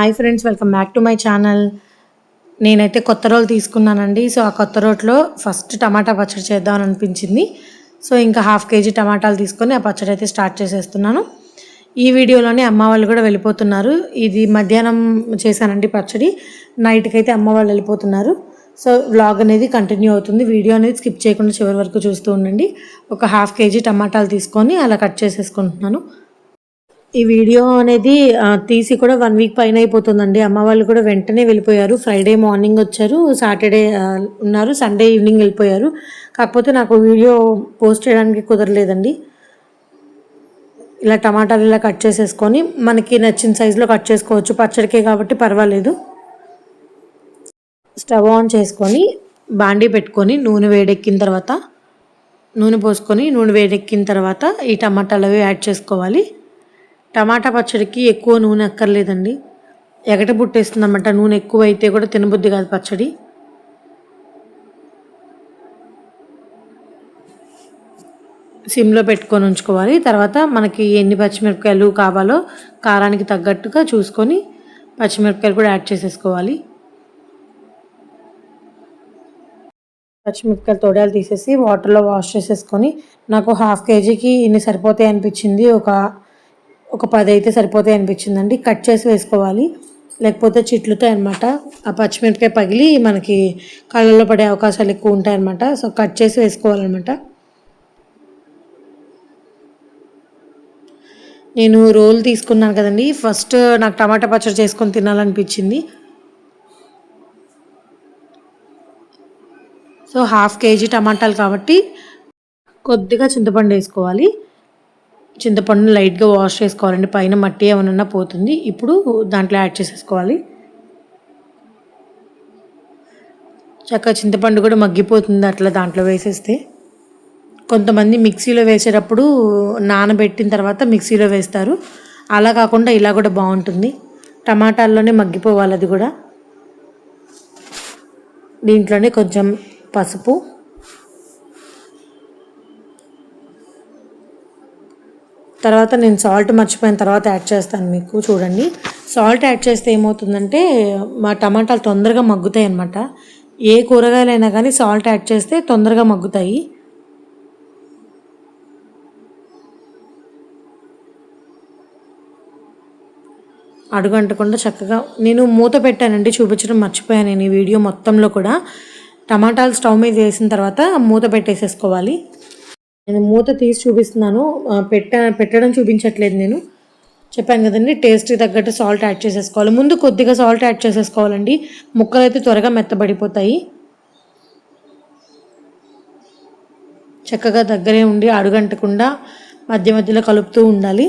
Hi friends welcome back to my channel నేనైతే కొత్త రోలు తీసుకున్నానండి. సో ఆ కొత్త రోట్లో ఫస్ట్ టమాటా పచ్చడి చేద్దామని అనిపించింది. సో ఇంకా హాఫ్ కేజీ టమాటాలు తీసుకొని ఆ పచ్చడి అయితే స్టార్ట్ చేసేస్తున్నాను. ఈ వీడియోలోనే అమ్మ వాళ్ళు కూడా వెళ్ళిపోతున్నారు. ఇది మధ్యాహ్నం చేశానండి పచ్చడి. నైట్కి అయితే అమ్మ వాళ్ళు వెళ్ళిపోతున్నారు. సో వ్లాగ్ అనేది కంటిన్యూ అవుతుంది. వీడియో అనేది స్కిప్ చేయకుండా చివరి వరకు చూస్తూ ఉండండి. ఒక హాఫ్ కేజీ టమాటాలు తీసుకొని అలా కట్ చేసేసుకుంటున్నాను. ఈ వీడియో అనేది తీసి కూడా వన్ వీక్ పైన అయిపోతుందండి. అమ్మ వాళ్ళు కూడా వెంటనే వెళ్ళిపోయారు. ఫ్రైడే మార్నింగ్ వచ్చారు. సాటర్డే ఉన్నారు. సండే ఈవినింగ్ వెళ్ళిపోయారు. కాకపోతే నాకు వీడియో పోస్ట్ చేయడానికి కుదరలేదండి. ఇలా టమాటాలు ఇలా కట్ చేసేసుకొని మనకి నచ్చిన సైజులో కట్ చేసుకోవచ్చు. పచ్చడికే కాబట్టి పర్వాలేదు. స్టవ్ ఆన్ చేసుకొని బాండీ పెట్టుకొని నూనె వేడెక్కిన తర్వాత నూనె పోసుకొని నూనె వేడెక్కిన తర్వాత ఈ టమాటాలు అవి యాడ్ చేసుకోవాలి. టమాటా పచ్చడికి ఎక్కువ నూనె అక్కర్లేదండి. ఎగట పుట్టేస్తుందన్నమాట. నూనె ఎక్కువ అయితే కూడా తినబుద్ధి కాదు పచ్చడి. సిమ్లో పెట్టుకొని ఉంచుకోవాలి. తర్వాత మనకి ఎన్ని పచ్చిమిరపకాయలు కావాలో కారానికి తగ్గట్టుగా చూసుకొని పచ్చిమిరపకాయలు కూడా యాడ్ చేసేసుకోవాలి. పచ్చిమిరపకాయలు తోడాలు తీసేసి వాటర్లో వాష్ చేసేసుకొని నాకు హాఫ్ కేజీకి ఇన్ని సరిపోతాయి అనిపించింది. ఒక ఒక పది అయితే సరిపోతాయి అనిపించిందండి. కట్ చేసి వేసుకోవాలి. లేకపోతే చిట్లుతాయి అనమాట ఆ పచ్చిమిరపకాయ పగిలి మనకి కళ్ళల్లో పడే అవకాశాలు ఎక్కువ ఉంటాయి అనమాట సో కట్ చేసి వేసుకోవాలన్నమాట. నేను రోల్ తీసుకున్నాను కదండి. ఫస్ట్ నాకు టమాటా పచ్చడి చేసుకొని తినాలనిపించింది. సో హాఫ్ కేజీ టమాటాలు కాబట్టి కొద్దిగా చింతపండు వేసుకోవాలి. చింతపండుని లైట్గా వాష్ చేసుకోవాలండి. పైన మట్టి ఏమైనా పోతుంది ఇప్పుడు దాంట్లో యాడ్ చేసేసుకోవాలి. చక్కగా చింతపండు కూడా మగ్గిపోతుంది అట్లా దాంట్లో వేసేస్తే. కొంతమంది మిక్సీలో వేసేటప్పుడు నానబెట్టిన తర్వాత మిక్సీలో వేస్తారు. అలా కాకుండా ఇలా కూడా బాగుంటుంది. టమాటాల్లోనే మగ్గిపోవాలి అది కూడా. దీంట్లోనే కొంచెం పసుపు తర్వాత నేను సాల్ట్ మర్చిపోయిన తర్వాత యాడ్ చేస్తాను మీకు చూడండి. సాల్ట్ యాడ్ చేస్తే ఏమవుతుందంటే మా టమాటాలు తొందరగా మగ్గుతాయి అన్నమాట. ఏ కూరగాయలైనా కానీ సాల్ట్ యాడ్ చేస్తే తొందరగా మగ్గుతాయి. అడుగంటకుండా చక్కగా నేను మూత పెట్టానండి చూపించడం మర్చిపోయాను నేను ఈ వీడియో మొత్తంలో కూడా. టమాటాలు స్టవ్ మీద వేసిన తర్వాత మూత పెట్టేసేసుకోవాలి. నేను మూత తీసి చూపిస్తున్నాను. పెట్ట పెట్టడం చూపించట్లేదు నేను. చెప్పాను కదండి టేస్ట్కి తగ్గట్టు సాల్ట్ యాడ్ చేసేసుకోవాలి. ముందు కొద్దిగా సాల్ట్ యాడ్ చేసేసుకోవాలండి. ముక్కలు అయితే త్వరగా మెత్తబడిపోతాయి. చక్కగా దగ్గరే ఉండి అడుగంటకుండా మధ్య మధ్యలో కలుపుతూ ఉండాలి.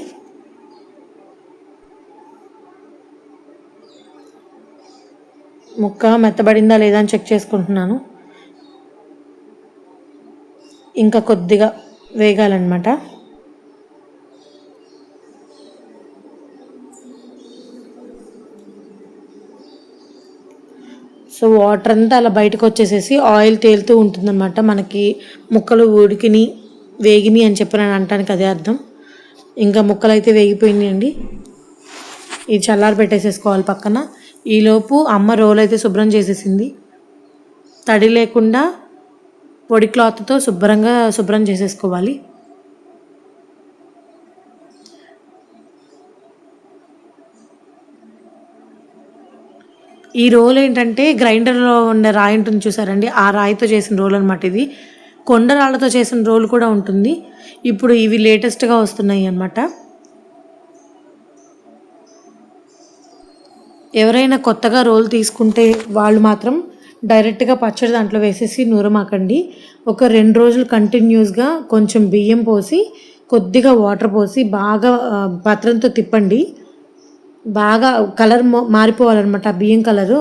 ముక్క మెత్తబడిందా లేదా అని చెక్ చేసుకుంటున్నాను. ఇంకా కొద్దిగా వేగాలన్నమాట. సో వాటర్ అంతా అలా బయటకు వచ్చేసేసి ఆయిల్ తేలుతూ ఉంటుందన్నమాట. మనకి ముక్కలు ఉడికిని వేగిని అని చెప్పి నేను అంటానికి అదే అర్థం. ఇంకా ముక్కలు అయితే వేగిపోయినాయండి. ఇది చల్లారి పెట్టేసేసుకోవాలి పక్కన. ఈలోపు అమ్మ రోల్ అయితే శుభ్రం చేసేసింది. తడి లేకుండా పొడి క్లాత్తో శుభ్రంగా శుభ్రం చేసేసుకోవాలి. ఈ రోల్ ఏంటంటే గ్రైండర్లో ఉండే రాయి ఉంటుంది చూసారండి. ఆ రాయితో చేసిన రోల్ అనమాట ఇది. కొండ రాళ్ళతో చేసిన రోల్ కూడా ఉంటుంది. ఇప్పుడు ఇవి లేటెస్ట్గా వస్తున్నాయి అన్నమాట. ఎవరైనా కొత్తగా రోల్ తీసుకుంటే వాళ్ళు మాత్రం డైరెక్ట్గా పచ్చడి దాంట్లో వేసేసి నూరమాకండి. ఒక రెండు రోజులు కంటిన్యూస్గా కొంచెం బియ్యం పోసి కొద్దిగా వాటర్ పోసి బాగా పత్రంతో తిప్పండి. బాగా కలర్ మారిపోవాలన్నమాట ఆ బియ్యం కలరు.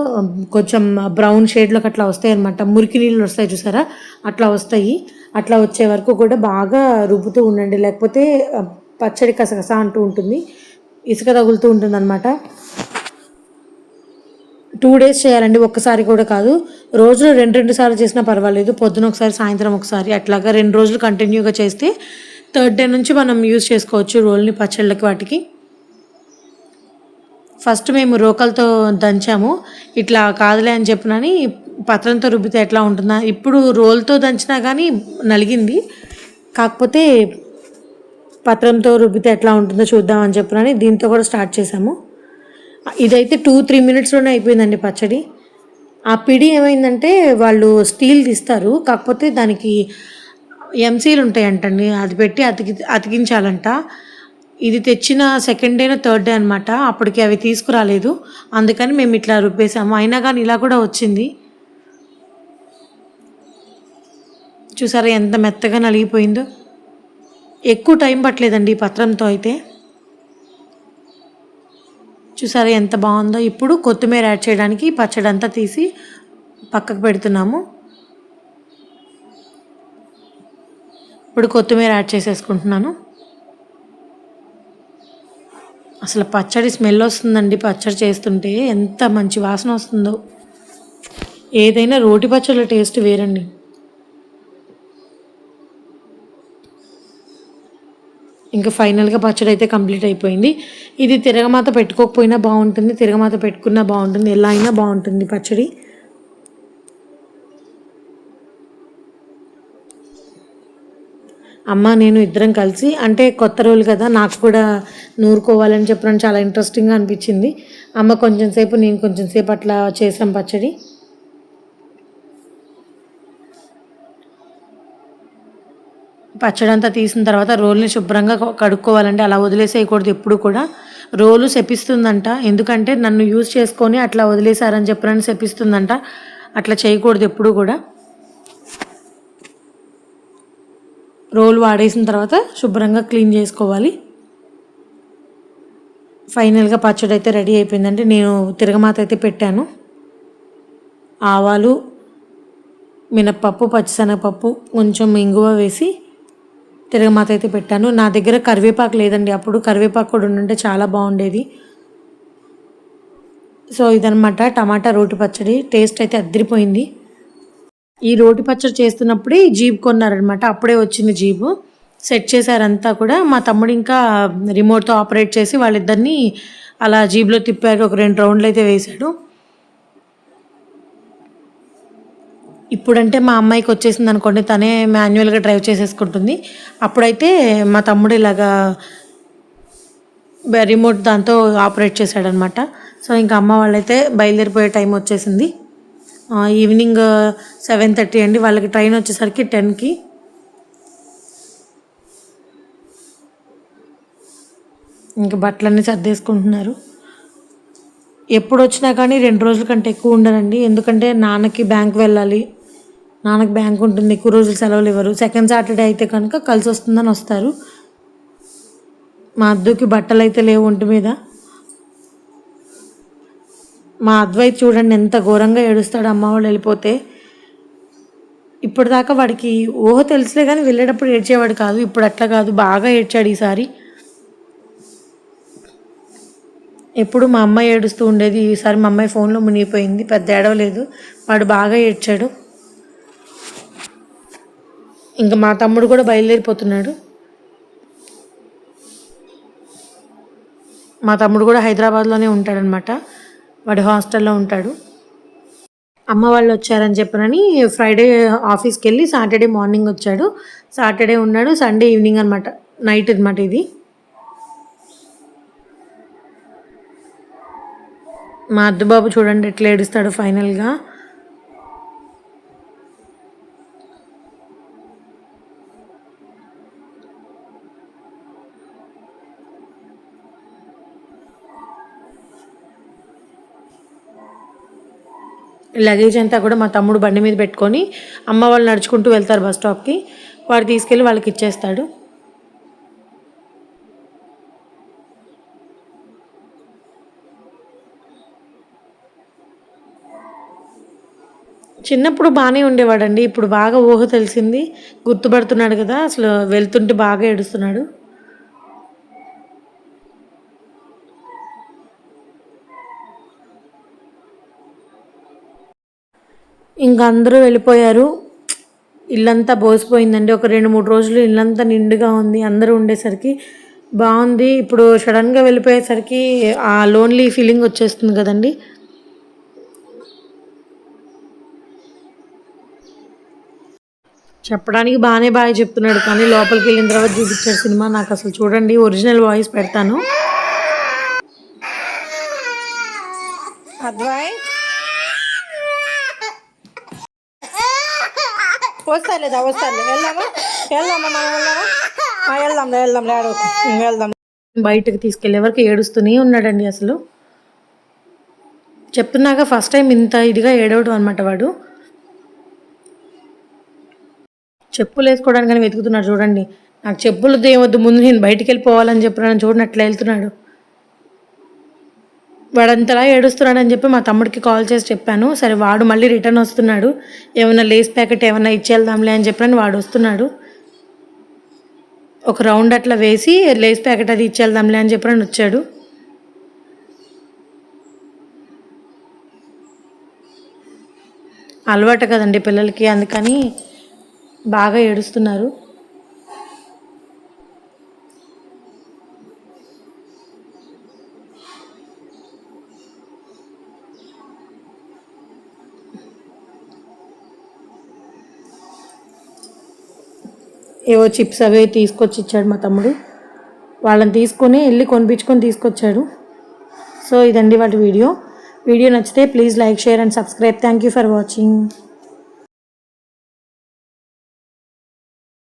కొంచెం బ్రౌన్ షేడ్లోకి అట్లా వస్తాయి అనమాట మురికి నీళ్ళు వస్తాయి చూసారా? అట్లా వస్తాయి. అట్లా వచ్చే వరకు కూడా బాగా రుబ్బుతూ ఉండండి. లేకపోతే పచ్చడి కసగస అంటూ ఉంటుంది. ఇసుక తగులుతూ ఉంటుంది అనమాట టూ డేస్ చేయాలండి ఒక్కసారి కూడా కాదు. రోజులో రెండు రెండు సార్లు చేసినా పర్వాలేదు. పొద్దున ఒకసారి సాయంత్రం ఒకసారి. అట్లాగా రెండు రోజులు కంటిన్యూగా చేస్తే థర్డ్ డే నుంచి మనం యూజ్ చేసుకోవచ్చు రోల్ని పచ్చళ్ళకి వాటికి. ఫస్ట్ మేము రోకలతో దంచాము. ఇట్లా కాదులే అని చెప్పినని పత్రంతో రుబ్బితే ఎట్లా ఉంటుందా? ఇప్పుడు రోల్తో దంచినా కానీ నలిగింది. కాకపోతే పత్రంతో రుబ్బితే ఎట్లా ఉంటుందో చూద్దామని చెప్పినని దీంతో కూడా స్టార్ట్ చేసాము ఇదైతే టూ త్రీ మినిట్స్లోనే అయిపోయిందండి పచ్చడి. ఆ పిడి ఏమైందంటే వాళ్ళు స్టీల్ తీస్తారు కాకపోతే దానికి ఎంసీలు ఉంటాయంటండి. అది పెట్టి అతికి అతికించాలంట. ఇది తెచ్చిన సెకండ్ డేనో థర్డ్ డే అనమాట అప్పటికి అవి తీసుకురాలేదు. అందుకని మేము ఇట్లా రుబ్బేసాము. అయినా కానీ ఇలా కూడా వచ్చింది. చూసారా ఎంత మెత్తగా నలిగిపోయిందో? ఎక్కువ టైం పట్టలేదండి ఈ పత్రంతో అయితే. చూసారా ఎంత బాగుందో? ఇప్పుడు కొత్తిమీర యాడ్ చేయడానికి పచ్చడి అంతా తీసి పక్కకు పెడుతున్నాము. ఇప్పుడు కొత్తిమీర యాడ్ చేసేసుకుంటున్నాను. అసలు పచ్చడి స్మెల్ వస్తుందండి పచ్చడి చేస్తుంటే. ఎంత మంచి వాసన వస్తుందో. ఏదైనా రోటి పచ్చళ్ళ టేస్ట్ వేరండి. ఇంకా ఫైనల్గా పచ్చడి అయితే కంప్లీట్ అయిపోయింది. ఇది తిరగమాత పెట్టుకోకపోయినా బాగుంటుంది తిరగమాత పెట్టుకున్నా బాగుంటుంది ఎలా అయినా బాగుంటుంది పచ్చడి. అమ్మ నేను ఇద్దరం కలిసి అంటే కొత్త రోజులు కదా నాకు కూడా నూరుకోవాలని చెప్పడం చాలా ఇంట్రెస్టింగ్గా అనిపించింది. అమ్మ కొంచెం సేపు నేను కొంచెం సేపు అట్లా చేసాం పచ్చడి. పచ్చడి అంతా తీసిన తర్వాత రోల్ని శుభ్రంగా కడుక్కోవాలంటే అలా వదిలేసేయకూడదు ఎప్పుడు కూడా. రోలు శపిస్తుందంట. ఎందుకంటే నన్ను యూజ్ చేసుకొని అట్లా వదిలేశారని చెప్పడానికి శపిస్తుందంట. అట్లా చేయకూడదు ఎప్పుడు కూడా. రోల్ వాడేసిన తర్వాత శుభ్రంగా క్లీన్ చేసుకోవాలి. ఫైనల్గా పచ్చడి అయితే రెడీ అయిపోయిందంటే నేను తిరగమాత అయితే పెట్టాను. ఆవాలు మినప్పప్పు పచ్చిశనగపప్పు కొంచెం ఇంగువ వేసి తిరగమాత అయితే పెట్టాను. నా దగ్గర కరివేపాకు లేదండి. అప్పుడు కరివేపాకు కూడా ఉండుంటే చాలా బాగుండేది. సో ఇదనమాట టమాటా రోటి పచ్చడి. టేస్ట్ అయితే అద్దరిపోయింది. ఈ రోటి పచ్చడి చేస్తున్నప్పుడే ఈ జీప్ కొన్నారనమాట అప్పుడే వచ్చింది జీబు. సెట్ చేశారంతా కూడా. మా తమ్ముడు ఇంకా రిమోట్తో ఆపరేట్ చేసి వాళ్ళిద్దరిని అలా జీబ్లో తిప్పారు. ఒక రెండు రౌండ్లు అయితే వేశాడు. ఇప్పుడంటే మా అమ్మాయికి వచ్చేసింది అనుకోండి తనే మాన్యువల్గా డ్రైవ్ చేసేసుకుంటుంది. అప్పుడైతే మా తమ్ముడు ఇలాగా రిమోట్ దాంతో ఆపరేట్ చేశాడనమాట. సో ఇంకా అమ్మ వాళ్ళైతే బయలుదేరిపోయే టైం వచ్చేసింది. ఈవినింగ్ సెవెన్ థర్టీ అండి. వాళ్ళకి ట్రైన్ వచ్చేసరికి టెన్కి. ఇంకా బట్టలన్నీ సర్దేసుకుంటున్నారు. ఎప్పుడు వచ్చినా కానీ రెండు రోజుల కంటే ఎక్కువ ఉండరండి. ఎందుకంటే నాన్నకి బ్యాంక్ వెళ్ళాలి. నాన్నకి బ్యాంక్ ఉంటుంది ఎక్కువ రోజులు సెలవులు ఇవ్వరు. సెకండ్ సాటర్డే అయితే కనుక కలిసి వస్తుందని వస్తారు. మా అద్దుకి బట్టలు అయితే లేవు ఒంటి మీద. మా అద్వైత్ చూడండి ఎంత ఘోరంగా ఏడుస్తాడు. అమ్మ వాళ్ళు వెళ్ళిపోతే ఇప్పటిదాకా వాడికి ఊహ తెలుసులే కానీ వెళ్ళేటప్పుడు ఏడ్చేవాడు కాదు. ఇప్పుడు అట్లా కాదు. బాగా ఏడ్చాడు ఈసారి. ఎప్పుడు మా అమ్మాయి ఏడుస్తూ ఉండేది. ఈసారి మా అమ్మాయి ఫోన్లో మునిగిపోయింది. పెద్ద ఏడవలేదు. వాడు బాగా ఏడ్చాడు. ఇంకా మా తమ్ముడు కూడా బయలుదేరిపోతున్నాడు. మా తమ్ముడు కూడా హైదరాబాద్లోనే ఉంటాడనమాట. వాడి హాస్టల్లో ఉంటాడు. అమ్మ వాళ్ళు వచ్చారని చెప్పనని ఫ్రైడే ఆఫీస్కి వెళ్ళి సాటర్డే మార్నింగ్ వచ్చాడు. సాటర్డే ఉన్నాడు సండే ఈవినింగ్ అనమాట. నైట్ అనమాట ఇది. మా అద్దుబాబు చూడండి ఎట్లా ఏడుస్తాడు ఫైనల్గా. లగేజ్ అంతా కూడా మా తమ్ముడు బండి మీద పెట్టుకొని అమ్మ వాళ్ళు నడుచుకుంటూ వెళ్తారు బస్ స్టాప్కి వాడు తీసుకెళ్ళి వాళ్ళకి ఇచ్చేస్తాడు. చిన్నప్పుడు బాగానే ఉండేవాడండి. ఇప్పుడు బాగా ఊహ తెలిసింది. గుర్తుపడుతున్నాడు కదా. అసలు వెళ్తుంటే బాగా ఏడుస్తున్నాడు. ఇంకా అందరూ వెళ్ళిపోయారు. ఇల్లంతా బోసిపోయిందండి. ఒక రెండు మూడు రోజులు ఇల్లంతా నిండుగా ఉంది. అందరూ ఉండేసరికి బాగుంది. ఇప్పుడు సడన్గా వెళ్ళిపోయేసరికి ఆ లోన్లీ ఫీలింగ్ వచ్చేస్తుంది కదండి. చెప్పడానికి బాగానే బాగా చెప్తున్నాడు కానీ లోపలికి వెళ్ళిన తర్వాత చూపించాడు సినిమా నాకు అసలు చూడండి. ఒరిజినల్ వాయిస్ పెడతాను. అద్వాయ్ వస్తాలేదా వస్తాలే. వెళ్దామా? వెళ్దామా మనం వెళ్దామా? వెళ్దాంలే వెళ్దాంలే వెళ్దాం. బయటకు తీసుకెళ్ళే వరకు ఏడుస్తూనే ఉన్నాడండి అసలు. చెప్తున్నాక ఫస్ట్ టైం ఇంత ఇదిగా ఏడవడం అనమాట వాడు. చెప్పులు వేసుకోవడానికి కానీ వెతుకుతున్నాడు చూడండి. నాకు చెప్పులు దేవద్దు ముందు నేను బయటికి వెళ్ళిపోవాలని చెప్పిన చూడండి అట్లా వెళ్తున్నాడు. వాడంతలా ఏడుస్తున్నాడని చెప్పి మా తమ్ముడికి కాల్ చేసి చెప్పాను. సరే వాడు మళ్ళీ రిటర్న్ వస్తున్నాడు. ఏమైనా లేస్ ప్యాకెట్ ఏమైనా ఇచ్చేద్దాంలే అని చెప్పాను వాడు వస్తున్నాడు. ఒక రౌండ్ అట్లా వేసి లేస్ ప్యాకెట్ అది ఇచ్చేద్దాంలే అని చెప్పాను వచ్చాడు. అలవాటు కదండి పిల్లలకి అందుకని బాగా ఏడుస్తున్నారు. ఏవో చిప్స్ అవి తీసుకొచ్చి ఇచ్చాడు మా తమ్ముడు. వాళ్ళని తీసుకొని వెళ్ళి కొనిపించుకొని తీసుకొచ్చాడు. సో ఇదండి వాటి వీడియో. వీడియో నచ్చితే please like share and subscribe. Thank you for watching.